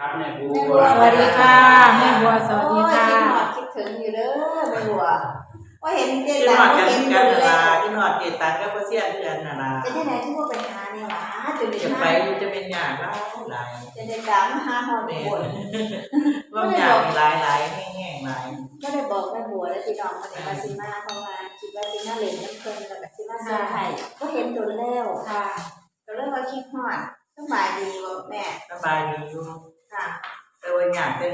ครับแม่บัแม่บัววสวัสดีค่ะแม่บัวสวัสดีค่ะ โอ้ยคิดหอดคิดถึงอยู่เด้อแม่บัวว่าเห็นเจกินตัหงอดว่ากันเห็นอกันยู่น่ะแล้ล่ะวกินหอดเกตังก็บ่เสียเดือนน่ะล่ะจะได้ไหนที่ว่าไปหาเนี่ยหวะจนได้จะไปหาจะเป็นอย่างหลายหลายจะได้ตามหาหอดแม่บัวว่าอย่างหลายหลายแห้งๆหลายก็ได้บอกแม่บัวแล้วพี่น้องมาในมาซิมาเพราะว่าคิดว่าซิมาเล่นน้ำเพลินแล้วก็ซิมาเซอร์ไพรส์ก็เห็นตัวแล้วค่ะก็เริ่มว่าคิดหอดสบายดีบ่แม่สบายดีอยู่ ค่ะแต่ว่าอย่างเป็น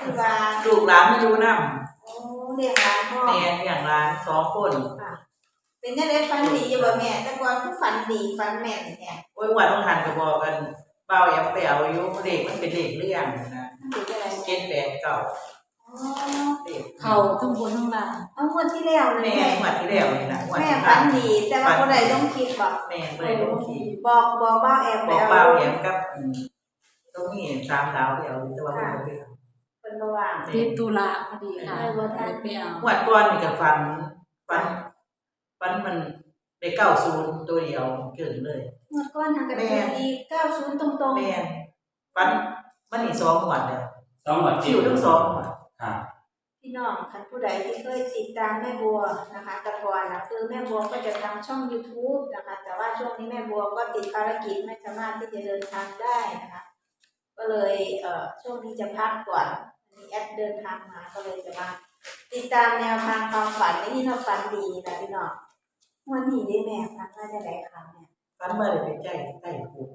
คือว่าลูกหลานมาอยู่นำโอ้เรียกร้านพ่อแม่อย่างหลานสองคนเป็นยังไงฝันดีอยู่บ่แม่ แต่ก่อนคือฝันดีฝันแม่นเนี่ยโอ้ยว่าต้องหันก็บอกกันเบาอย่าไปเอาอยู่เลขมันเป็นเลขเลี่ยงนะมันเป็นอะไรเจ็ดแปดเก่าอ๋อ เลขเขาทั้งบนทั้งล่างเอางวดที่แล้วเลยแม่แม่งวดที่แล้วนี่นะงวดแม่ที่ฝัผ่านนดี แต่ว่าบ่ได้ลงคลิปบอกแม่บ่ได้ลงทีบอกบอกบ้าแอบบอกไปเบาเอาแหมกับอืม ตรงนี้สามดาวไปเอาแต่ว่าบ่ได้ไปเอาเป็นระหว่างติดตุลาพอดีค่ะไม่ว่าท่านไปเอางวดก่อนนี่ก็ฟันฟันฟันมันได้เก้าศูนย์ตัวเดียวเกินเลยงวดก้อนทางกันแม่อีก90ตรงแม่นฟันมันนี่สองงวดแล้วสองหมวดคิวทั้งสองงวดครับๆพี่น้องคันผู้ใดที่เคยติดตามแม่บัวนะคะแต่ก่อนนะคือแม่บัวก็จะทำช่อง YouTube นะคะ แต่ว่าช่วงนี้แม่บัวก็ติดภารกิจไม่สามารถที่จะเดินทางได้นะคะ ก็เลยเอ่อช่วงนี้จะพักก่อนอันนี้แอดเดินทางมาก็เลยจะมาติดตามแนวทางความฝันไม่ที่เราฝันดีนะพี่น้องวันนี้ได้แม่ฝันว่าจะได้คำเนี่ยฟันมาได้ไปใจใต้คุก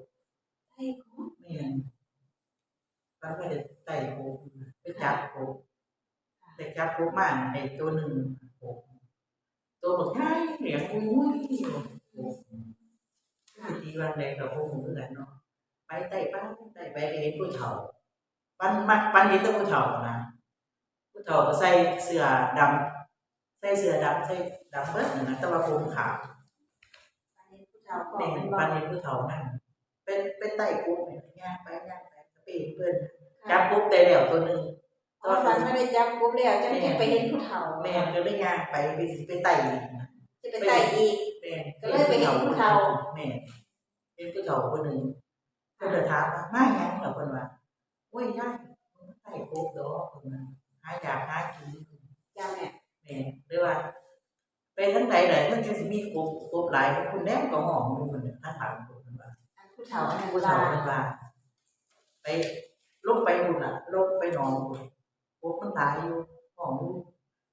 ให้คุณแม่นฟันมาได้ใต้คุกไปจับคุกแต่จับคุกมาไอ้ตัวหนึ่งคุกตัวบักใหญ่เหลียงอุ้ยคุกคือที่วันใดกับพวกหมูเหมือนกันเนาะ ไปใต้ป้าใต้ไปก็เห็นผู้เฒ่าปันมักปันเห็นแตัวผู้เฒ่านะผู้เฒ่าก็ใส่เสื้อดำใส่เสื้อดำใส่ดำเบิดนั่นนะแต่ว่าผมขาววันนี้ผู้เฒ่าก็เป็นเป็นบปัอนเห็นผู้เฒ่านั่นเป็นเป็นไต่กุ๊บเนี่ยย่างไปย่างไปก็ไปเห็นเพื่อนจับกุ๊บได้แล้วตัวหนึ่งตอนฝันไม่ได้จับกุ๊บแล้วจะไม่ไปเห็นผู้เฒ่าแม่ก็เลยย่างไปไปสิไปไต่อีกนะจะไปไต่อีกแม่ก็เลยไปเห็นผู้เฒ่าแม่เป็นผู้เฒ่าคนหนึ่ง เพิ่นเลยถามว่ามาหยังเหรอเพิ่นว่าโอ้ยยายมึงไต่กุ๊บดอกเพิ่นว่าหาอยากหากินจำเนี่ยแม่หรือว่า ไปทั้งใดเลยมันจะสิมีกุ๊บกุ๊บหลายคุณแนมก็หอมอยู่เหมือนท่านถามเพิ่นว่าอันผู้เฒ่าอันโบผู้ราเฒ่าณเพิ่นว่าไปลงไปหุ่นอะลงไปหนองหุ่นโอ้มันหลายอยู่ห้องอยู่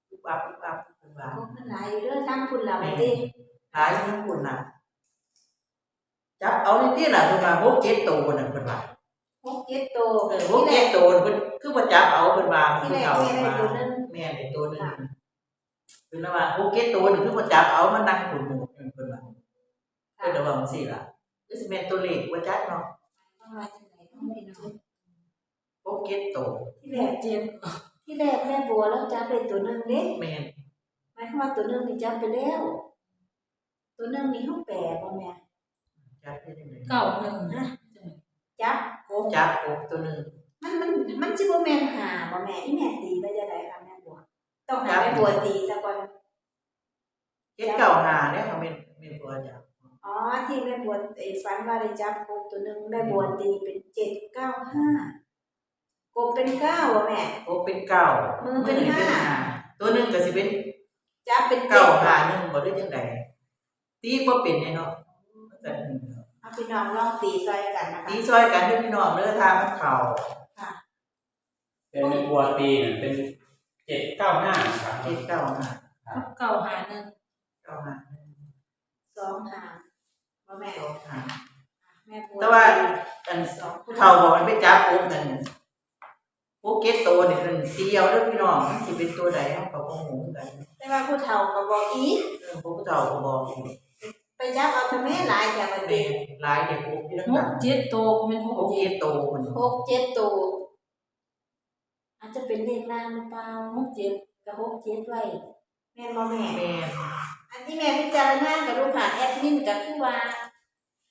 ปุ๊บปั๊บปุ๊บปั๊บเพิ่นว่าพวกมันหลายอยู่เด้อทั้งคุณล่ะไม่ดีหลายอยู่หุ่นน่ะ จับเอาในที่น่ะเพิ่นว่าหกเจ็ดตัวน่ะเพิ่นว่าพวกเจ็ดโตเออหกเจ็ดตัวเพิ่นคือว่าจับเอาเพิ่นว่าที่ผู้แรกเฒ่าแม่ได้ว่าตัวนึง แม่ได้ตัวหนึงเพิ่นว่าหกเจ็ดตัวนี่คือว่าจับเอามันนั่งหุ่นหมู่เพิ่นว่าเพิ่นก็ว่าจังซี่ล่ะคือสิแม่นตัวเลขว่าจักเนาะต้องมาจากไหนต้องไปน้องหกเจ็ดตัวที่แรกเจ็บที่แรกแม่บัวแล้วจับได้ตัวนึงเด้แม่นหมายความว่าตัวนึงนี่จับไปแล้ว ตัวนึงนี่เขาแปลบ่แม่ จับได้จังได๋เก่าหนึ่งจับจับกบตัวหนึงมันมันมันสิบ่แม่นหาบ่แม่อีแม่ตีไปจะได้ค่ะแม่บัวต้องหาแม่บัวตีซะก่อนเจ็ดเก้าหาเนี่ยเขาเป็นเป็นตัวจับอ๋อที่แม่บัวไอ้ฝันว่าได้จับกบตัวหนึงแม่บัวตีเป็นเจ็ดเก้าห้ากบเป็นเก้าบ่แม่กบเป็นเก้ามือเป็นมืห้าตัวหนึงก็สิเป็นจับเป็นเก้าเจ็ดหาหนึ่งบ่ได้จังไดตีบ่เป็นแน่เนาะ พี่น้องลองตีซอยกันนะคะตีซอยกันเด้อพี่น้องเด้อทางมันเข้าเป็นแม่บัวตีเนี่ยเป็นเจ็ดเก้าห้าครับเจ็ดเก้าหาเก่าหาหนึ่งเก้าหาสองหางบ่แม่สองหาแม่บัวแต่ว่าอันสองผู้เฒ่าบอกมันไปจับกบนั่นพวกเก็ตตัวนี่มันเดียวเด้อพี่น้องมันสิเป็นตัวใดเฮาก็บ่ฮู้กัน แต่ว่าผู้เฒ่าก็บอกอีกเออพวกผู้เฒ่าก็บอกอยู่ไป จับเอาทำไมหลายอย่างละเป็ตินหลายเด็กกบที่หต่ากงเจ็ดโตเป็นหๆพกวกเจ็เก็ดตตัวมันหกเจ็ดตัวอาจจะเป็นเลขล่างหรือเปล่าหกเจ็ดกับหกเจ็ดไว้แม่นบ่แม่ แม่นอันที่แม่พิจารณากับลูกผ่านแอดมินก็คือว่า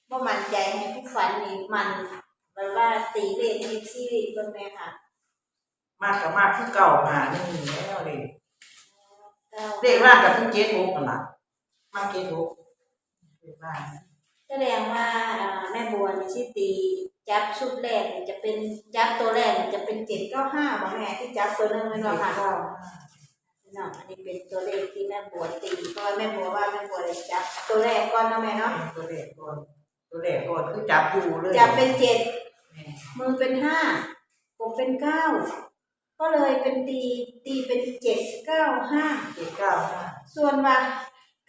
บ่มั่นใจให้ผู้ฝันนี่มันแบบว่าตีเลขอีกซีรีส์เบิ่งแม่ค่ะมากกับมากคือเก่าหาหนึ่งแล้วเลยเก้าเด็กร่างกับที่เจ็ดหกกันละมากเจ็ดหก เด็กร่างแสดงว่าเอ่อแม่บัวนี่สิตีจับชุดแรกเนี่ยจะเป็นจับตัวแรกเนี่ยจะเป็นเจ็ดเก้าห้าบ่แม่ที่จับตัวหนึงเลยเนาะค่ะเนาะอันนี้เป็นตัวเลขที่แม่บัวตีเพราะว่าแม่บัวว่าแม่บัวเลยจับตัวแรกก่อนเนาะแม่เนาะตัวแรกก่อนตัวแรกก่อนคือจับอยู่เลยจับเป็นเจ็ดแม่มือเป็นห้าผมเป็นเก้าก็เลยเป็นตีตีเป็นเจ็ดเก้าห้า เจ็ดเก้าห้าส่วนว่า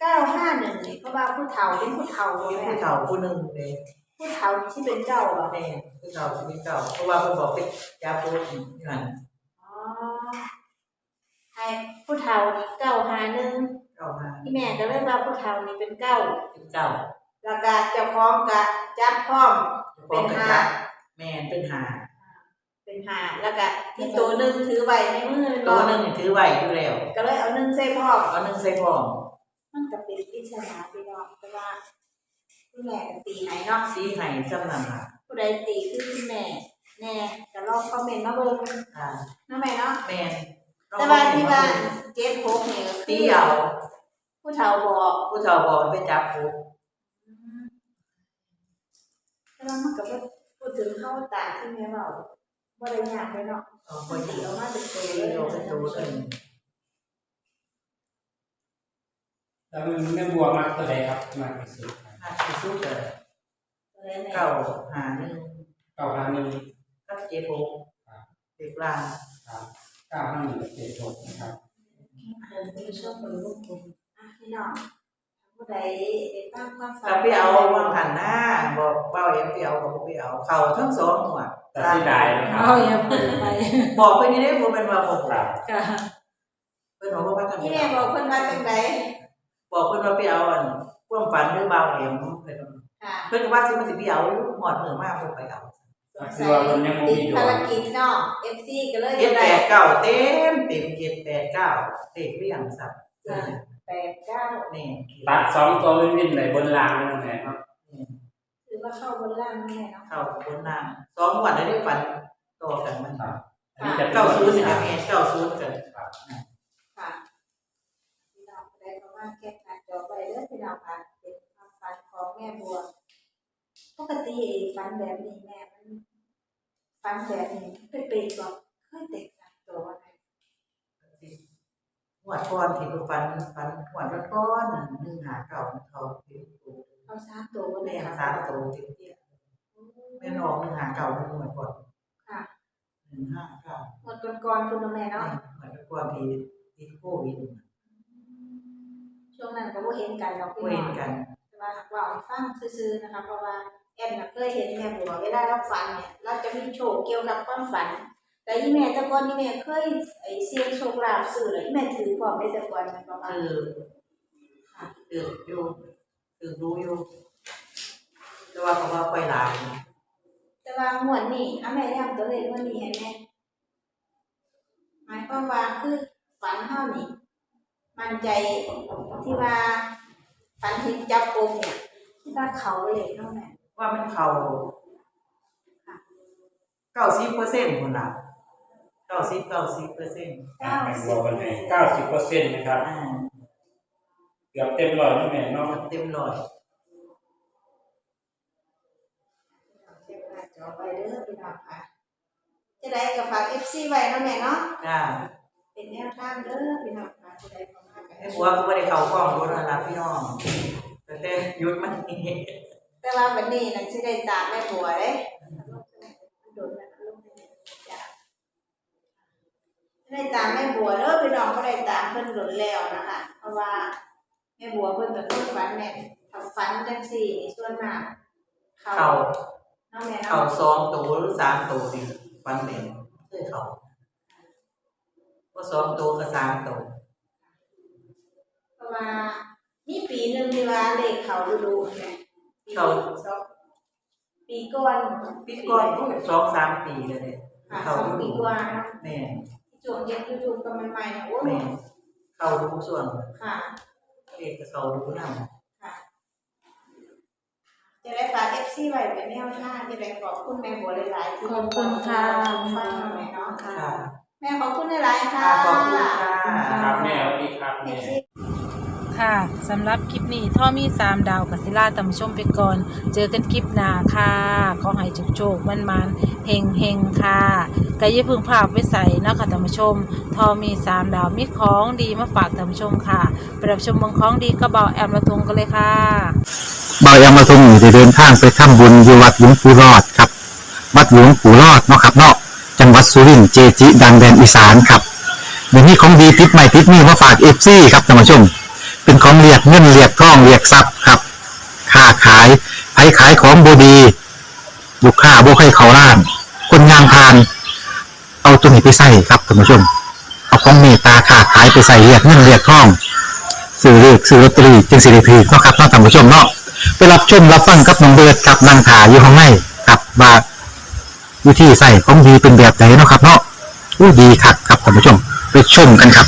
เก้าห้าหนึ่งเนี่ยเพราะว่าผู้เฒ่าเป็นผู้เฒ่ามีแม่ผู้เฒ่าผู้หนึ่งเลยผู้เฒ่าที่เป็นเจ้าเหรอแม่ผู้เฒ่าชีวิตเก่าเพราะว่าเพิ่นบอกเป็นยาโปรตีนนี่นั่นอ๋อให้ผู้เฒ่านี่เก้าหาหนึ่งเก้าห้าที่แม่ก็เลยว่าผู้เฒ่านี่เป็นเก้าเป็นเก้าแล้วก็เจ้าของกะจับพร้อมเป็นห้าแม่นเป็นหาเป็นหาแล้วก็ที่ตัวหนึ่งถือไว้ในมือตัวเนาะหนึงนี่ถือไว้อยู่แล้วก็เลยเอาหนึ่งใส่พร้อมเอาหนึ่งใส่พร้อม มันก็เป็นปริศนาพี่น้องแต่ว่าผู้แม่ก็ตีให้เนาะสีไห้ซ้ำนั่นล่ะผู้ใดตีคือคุณแม่แน่ก็ลองคอมเมนต์มาเบิ่งอ่าเนาะแม่เนาะแม่นแต่ว่าที่บ้านเจ็ดหกนี่ก็คืตีอเอาผู้เฒ่าบอกผู้เฒ่าบอกให้ไปจับผูกแต่ว่ามันก็บ่พูดถึงเข้าตาที่แม่เว้าบ่ได้ยากเลยเนาะเอาปไปกติตีเอามาเป็นตัวตีเอาเป็นตัวเลย แล้วมันแม่บัวมากตัวใดครับมากที่สุดครับมากที่สุดเลยตัวแม่เก้าหาหนึ่งเก้าห้าหนึ่งกับเจ็ดหกเด็กล่างครับเก้าห้าหนึ่งเจ็ดหกนะครับเพิ่นเป็นช่วงเป็นลูกคุณอะพี่น้องผู้ใดได้ฟังความฝัถ้าไปเอาวางหันหน้าบอกเบ้าเอ็มไปเอากับไปเอาเข่าทั้งสองหัวแต่เสียดายนะครัเอาบอย่าเปิดไปบอกไปนี่ได้ผมเป็นว่าผมครับค่ะเพิ่นบอกว่าทำนี่แม่บอกเพิ่นว่าจังได บอกเพิ่นว่าไปเอาอันความฝันหรือเบาเอ็มเพิ่นค่ะเพิ่นก็ว่าสิมันสิไปเอาหมอดมือมากเพิ่นไปเอาคือว่าคนยังไม่ติดมีดวภางรกิจเนาะ FC ก็เลยเจ็ดจะแปได้ดเก้าเต็มเต็มเจ็ดแปดเก้าเด็กเรียงสับแปดเก้าแม่ตัดสองตัววิ่งวิ่งเลยบนรางนั่นแหละครับถือว่าเข้าบนล่างแม่เนาะเข้าบนนางสองวันได้ฝันต่อกันมันครับอันนี้จะเก้าศูนย์นี่ครันะบแม่เก้าศูนย์กันค่ะพี่น้องได้ก็ว่าแก้หน้าจอไปเด้อพี่ น้องค่ะเป็นความฝันของแม่บัวปกติฝันแบบนี้แม่มันฝันแบบนี้เคยเป็นบ่เคยแตกต่างตัวว่าไงหวดก้อนที่ฝันฝันหวดก้อนหนึ่งหนึ่งหาเก่าเขาเป็นตัวเอาสามตัวแม่เลยสามตัวเต็มที่แม่นอกหนึ่งหาเก่าหนึ่งหวดก่อนค่ะหนึ่งห้าเก้าหมดก่อนๆคุณแม่เนาะหวดก้อนที่ติดโควิด ช่วงนั้นก็บ่เห็นกันหรอกพี่เว้น้นองกัน แต่ว่าหากว่าเอาฟังซื่อๆนะคะ เพราะว่าแอนน่ะเคยเห็นแม่บัวเวลาเราฝันเนี่ยเราจะมีโชคเกี่ยวกับความฝัน แต่ยี่แม่แต่ก่อนนี่แม่เคยไอ้เสี่ยงโชคลาภซื้อแล้วยี่แม่ถือพร้อมได้แต่ก่อนแม่นประมาณ คือค่ะคืออยู่คือรู้อยู่แต่ว่าเขาว่าไปหลายแต่ว่างวดนี้อะแม่ย้ำตัวเลขงวดนี้ให้แม่หมายความว่าคือฝันเฮานี่ มั่นใจที่ว่าฝันเห็นจับกบเนี่ยที่ว่าเขาเลยเท่านั้นว่ามันเขาเก้าสิบเปอร์เซ็นต์คนละเก้าสิบเก้าสิบเปอร์เซ็นต์แม่บัววันไหนเก้าสิบเปอร์เซ็นต์นะครับอ่าเกือบเต็มร้อยแล้วแม่เนาะเต็มร้อยเก็บหน้าจอไว้เด้อพี่น้องค่ะจะได้กับฝาก FC ไว้เนาะแม่เนาะจ้าเป็นแนวทางเด้อพี่น้องค่ะจะได้ ประมาณไอ้บัวก็ไม่ได้เข้ากล้องรู้แล้วนะพี่น้องแต่แต่หยุดมันนี่แต่ว่าวันนี้น่ะสิได้ตามแม่บัวเด้โดนแล้วลงไปจ้ะได้ตามแม่บัวเด้อพี่น้องก็ได้ตามเพิ่นโดนแล้วนะคะ เพราะว่าแม่บัวเพิ่นก็คือฝันแม่นถ้าฝันจังซี่นี่ส่วนมากเขาเข่าเนาะแม่เข่าเนาะสองตัวหรือสามตัวนี่ฟันเด่นเคยเข่าก็สองตัวกับสามตัวเพราะ ว่ามีปีหนึงที่ว่าเลขเขาฤดูแม่ปีสองปีก่อนพี่ก้อนก็สองสามปีเลยเนี่ยค่ะสเข่าองปีกว่าเนาะแม่ช่วงเย็นยูทูบก็ใหม่ๆนะโอ้ยแม่เข่ารู้ส่วนค่ะเอกกับเข่ารู้นั่นค่ะ จะได้ฝากเอฟซีไว้เป็นแนวทางจะได้ขอบคุณแม่บัวหลายๆที่ขอบคุณค่ะ ฟังแม่เนาะค่ะค่ะ แม่ขอบคุณหลายๆค่ะ ค่ะขอบคุณค่ะ ครับแม่สวัสดีครับเอแม่ฟซี ค่ะสำหรับคลิปนี้ท่อมีสามดาวกัสิล่าตำชมไปก่อน เจอกันคลิปหน้าค่ะขอให้จุกโชคมันมันเฮงเฮงค่ะกายาเพึงภาพไว้ใส่นะคะตำชมทอมีสามดาวมีของดีมาฝากตำชมค่ะไปรับชมเมืองของดีก็เบาแอมละทงกันเลยค่ะเบายามาทรงอยู่ได้เดินทางไปทำบุญอยู่วัดหลวงปู่รอดครับ วัดหลวงปู่รอดเนาะครับเนาะจังหวัดสุรินทร์เจจิดังแดนอีสานครับเดี๋ยวนี้ของดีติดใหม่ติดนี่มาฝากเอฟซีครับท่านผู้ชม เป็นของเรียกเงินเรียกทองเรียกทรัพย์ครับค้าขายไผขายของบดีลูกค้าบ่ให้เขาล้าน คนงานพาน เอาตัวนี้ไปใส่ครับท่านผู้ชม เอาของเมตตาค้าขายไปใส่เรียกเงินเรียกทองซื้อเลือกซื้อลอตเตอรี่จึงสิริพีเนาะครับท่านผู้ชมเนาะไปรับชมรับฟังกับน้องเบิร์ดกับนางถาอยู่ข้างในกับว่าวิธีใส่ของดีเป็นแบบไหนเนาะครับ เนาะอู้ดีคักครับท่านผู้ชมไปชมกันครับ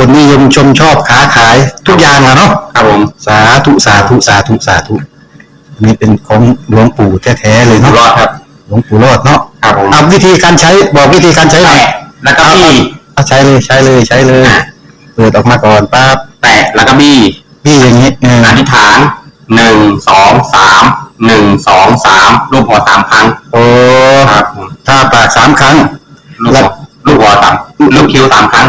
คนนิยมชมชอบค้าขายทุกอย่างอะเนาะครับผมสาธุสาธุสาธุสาธุอันนี้เป็นของหลวงปู่แท้ๆเลยอยู่เนาะรอดครับหลวงปู่รอดเนาะครับผมเอาวิธีการใช้บอกวิธีการใช้หน่อยแตะแล้วก็บี้เอาใช้เลยใช้เลยใช้เลยเปิดออกมาก่อนปั๊บแตะแล้วก็บี้พี่อย่างนี้เอออธิษฐานหนึ่งสองสามหนึ่งสองสามรูปหัวสามครั้งโอ้ครับผมถ้าปากสามครั้ง ลูกหัวลูกหัวสามลูกคิ้วสามครั้ง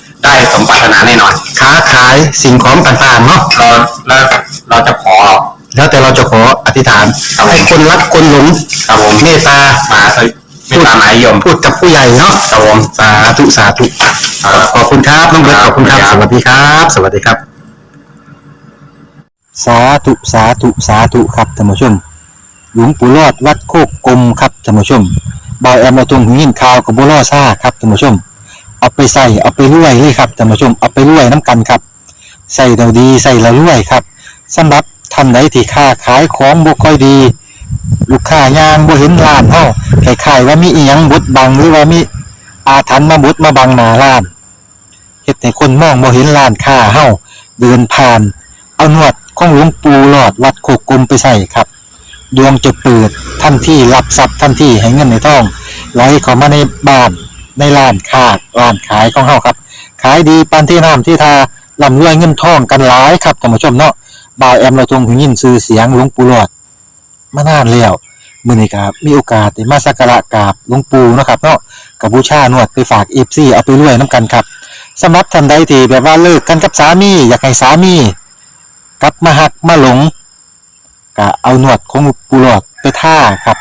ได้สมปรารถนาแน่นอนค้าขายสิ่งของต่างๆเนาะเราแล้วเราจะขอ แล้วแต่เราจะขออธิษฐานครับผม ให้คนรักคนหลงครับผมเมตตามาเถอะไม่ตามหมายยมพูดกับผู้ใหญ่เนาะครับผม สาธุสาธุขอบคุณครับน้องเบิร์ตขอบคุณครับสวัสดีครับ สวัสดีครับ สาธุสาธุสาธุครับท่านผู้ชม หลวงปู่รอดวัดโคกกลมครับท่านผู้ชมบอยแอมมาตรงหูยินข่าวกับบัวล่อซ่าครับท่านผู้ชม เอาไปใส่เอาไปรวยเลยครับท่านผู้ชมเอาไปรวยน้ำกันครับใส่เราดีใส่เรารวยครับสำหรับท่านใดที่ค้าขายของบ่ค่อยดี ลูกค้ายางบ่เห็นร้านเฮาคล้ายๆว่ามีอีหยังบดบังหรือว่ามีอาถรรพ์มาบดมาบังหน้าร้านเฮ็ดให้คนมองบ่เห็นร้านค้าเฮาเดินผ่าน เอานวดของหลวงปู่หลอดวัดโคกกลมไปใส่ครับ ดวงจะเปิดทันที่รับทรัพย์ทันที่ให้เงินในท้องไหลเข้ามาในบ้าน ในร้านค้าร้านขายของเฮาครับ ขายดีปานที่น้ำที่ทาร่ำรวยเงินทองกันหลายครับท่านผู้ชมเนาะบ่าวแอมเราทรงหูยินชื่อเสียงหลวงปู่หลอดมานานแล้วมื้อนี้ครับมีโอกาสได้มาสักการะกราบหลวงปู่เนาะครับเนาะกับบูชานวดไปฝาก FC เอาไปรวยนํกันครับสำหรับท่านใดที่แบบว่าเลิกกันกับสามีอยากให้สามีกลับมาหักมาหลงก็เอาหนวดของปูหลอดไปท่าครับ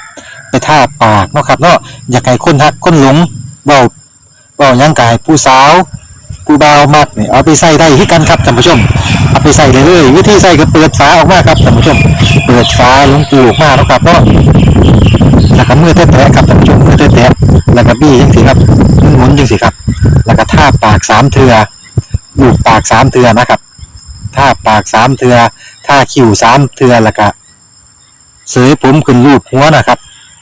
ไปท่าปากเนาะครับเนาะอยากให้คนหักคนหลง เบาเบาหยังกายผู้สาวผู้บ่ามักนี่ยเอาไปใส่ได้ที่กันครับท่านผู้ชม เอาไปใส่เลยเลยวิธีใส่ก็เปิดฝาออกมาครับท่านผู้ชม เปิดฝาลงปูออกมาเนาะครับเนาะแล้วก็มือแตะๆครับท่านผู้ชมมือแตะๆแล้วก็บี้จังสิครับหมุนๆจังสิครับ แล้วก็ท่าปากสามเทือลูบปากสามเทือนะครับท่าปากสามเทือท่าคิ้วสามเทือแล้วก็เสยผมขึ้นรูปหัวนะครับ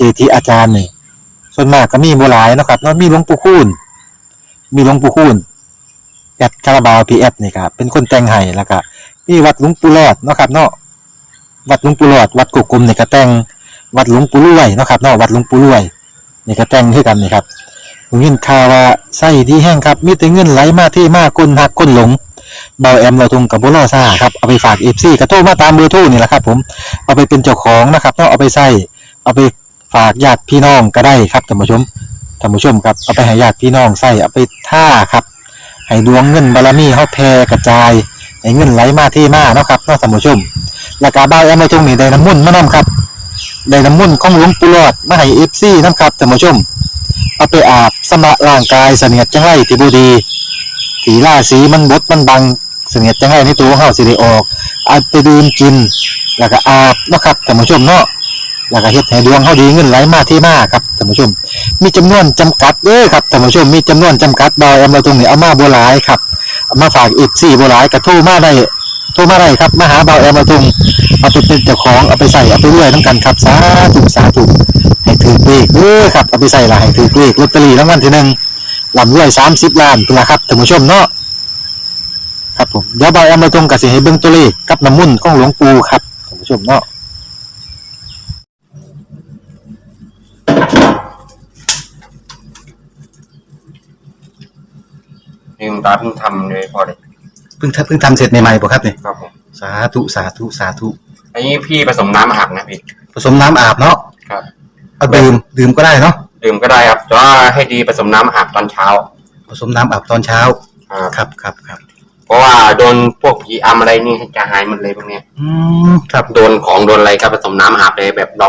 เจทีอาจารย์นี่ส่วนมากก็มีบ่หลายนาะครับเนาะมีหลวงปู่คูณมีหลวงปู่คูณแอดคาราบาวพีแอดนี่ครับเป็นคนแต่งให้แล้วก็มีวัดหลวงปู่รอดเนาะครับเนาะวัดหลวงปู่หลอด วัดกุกกลมนี่ก็แต่งวัดหลวงปู่รวยเนาะครับเนาะวัดหลวงปู่รวยนี่ก็แต่งคือกันนี่ครับผมยินข่าวว่าไส้ดีแห้งครับมีแต่เงินไหลมาที่มากคนหักคนหลงเบาแอมเราทงกับบุรอซ่าครับเอาไปฝากเอฟซีกระโทรมาตามเบอร์โทรนี่แหละครับผมเอาไปเป็นเจ้าของนะครับเนาะเอาไปใส่เอาไป ฝากญาติพี่น้องก็ได้ครับท่านผู้ชมท่านผู้ชมครับเอาไปให้ญาติพี่น้องใส่เอาไปท่าครับให้ดวงเงินบารมีเฮาแผ่กระจายให้เงินไหลมาที่มาเนาะครับเนาะท่านผู้ชมแล้วก็บ้านแอมมาตรงนี้ได้น้ำมุ่นมานํครับได้น้ำมุ่นของหลวงปู่หลอดมาให้ FC นํครับท่านผู้ชมเอาไปอาบสำระร่างกายเสนียดจังไรที่บ่ดีสีล่าสีมันบดมันบังเสนียดจังไรในตัวของเฮาสิได้ออกเอาไปดื่มกิน แล้วก็อาบเนาะครับท่านผู้ชมเนาะ แล้วก็เฮ็ดให้ดวงเฮาดีเงินไหลมาที่มาครับท่านผู้ชม มีจำนวนจำกัดเด้อครับท่านผู้ชมมีจำนวนจำกัดบ่แอมเราตรงนี้เอามาบ่หลายครับเอามาฝากอีก4บ่หลายก็โทรมาได้โทรมาได้ครับมาหาบ่แอมเราตรงเอาไปเป็นเจ้าของเอาไปใส่เอาไปรวยนํกันครับสาธุสาธุให้ถือเลขเด้อครับเอาไปใส่ละให้ถือเลขลอตเตอรี่รางวัลที่หนึ่งลำรวย30ล้านพุ่นล่ะครับท่านผู้ชมเนาะครับผมเดี๋ยวบ่แอมเราตรงก็สิให้เบิ่งตัวเลขกับน้ำมุ่นของหลวงปู่ครับท่านผู้ชมเนาะ นี่คุณตาเพิ่งทำเลยพอเลยเพิ่งทำเพิ่งทำเสร็จใหม่ๆบ่ครับเนี่ยครับผมสาธุสาธุสาธุอันนี้พี่ผสมน้ำอาบนะพี่ผสมน้ำอาบเนาะครับเอาดื่มดื่มก็ได้เนาะดื่มก็ได้ครับแต่ว่าให้ดีผสมน้ำอาบตอนเช้าผสมน้ำอาบตอนเช้าครับครับครับครับเพราะว่าโดนพวกผีอำอะไรนี่จะหายหมดเลยพวกเนี้ยอืมครับโดนของโดนอะไรก็ผสมน้ำอาบเลยแบบเรา